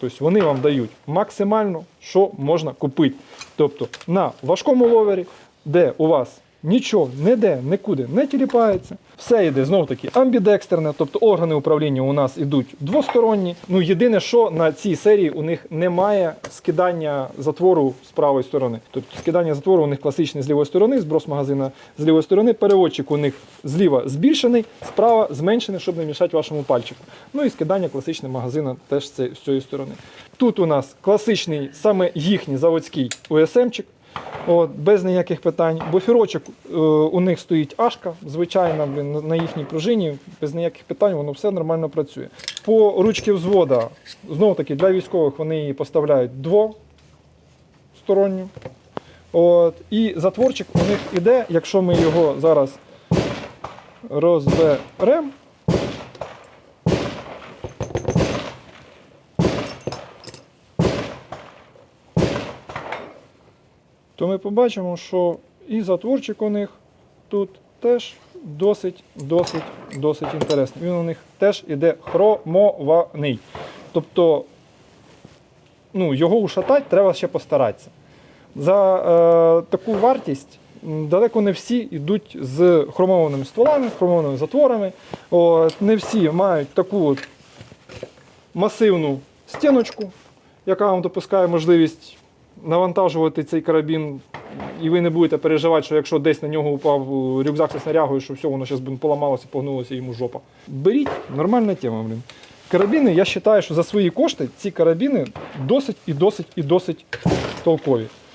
Тобто вони вам дають максимально, що можна купити. Тобто на важкому ловері, де у вас нічого ніде, нікуди не тіліпається, все йде знов таки амбідекстерне, тобто органи управління у нас ідуть двосторонні. Ну єдине, що на цій серії у них немає скидання затвору з правої сторони. Тобто скидання затвору у них класичне з лівої сторони, зброс магазина з лівої сторони. Переводчик у них зліва збільшений, справа зменшений, щоб не мішати вашому пальчику. Ну і скидання класичне магазина теж це з цієї сторони. Тут у нас класичний, саме їхній заводський USM-чик. От, без ніяких питань. Буферочок е, у них стоїть ашка, на- на їхній пружині, без ніяких питань, воно все нормально працює. По ручці взвода, знову таки, для військових вони її поставляють двосторонню. От, і затворчик у них іде, якщо ми його зараз розберемо. То ми побачимо, що і затворчик у них тут теж досить, досить, досить інтересний. Він у них теж іде хромований. Тобто ну, його ушатати треба ще постаратися. За е, таку вартість далеко не всі йдуть з хромованими стволами, хромованими затворами. От, не всі мають таку от масивну стіночку, яка вам допускає можливість навантажувати цей карабін, і ви не будете переживати, що якщо десь на нього упав е, рюкзак зі снарягою, що все, воно зараз поламалося, погнулося йому жопа. Беріть, нормальна тема, блін. Карабіни, я вважаю, що за свої кошти ці карабіни досить і досить і досить толкові.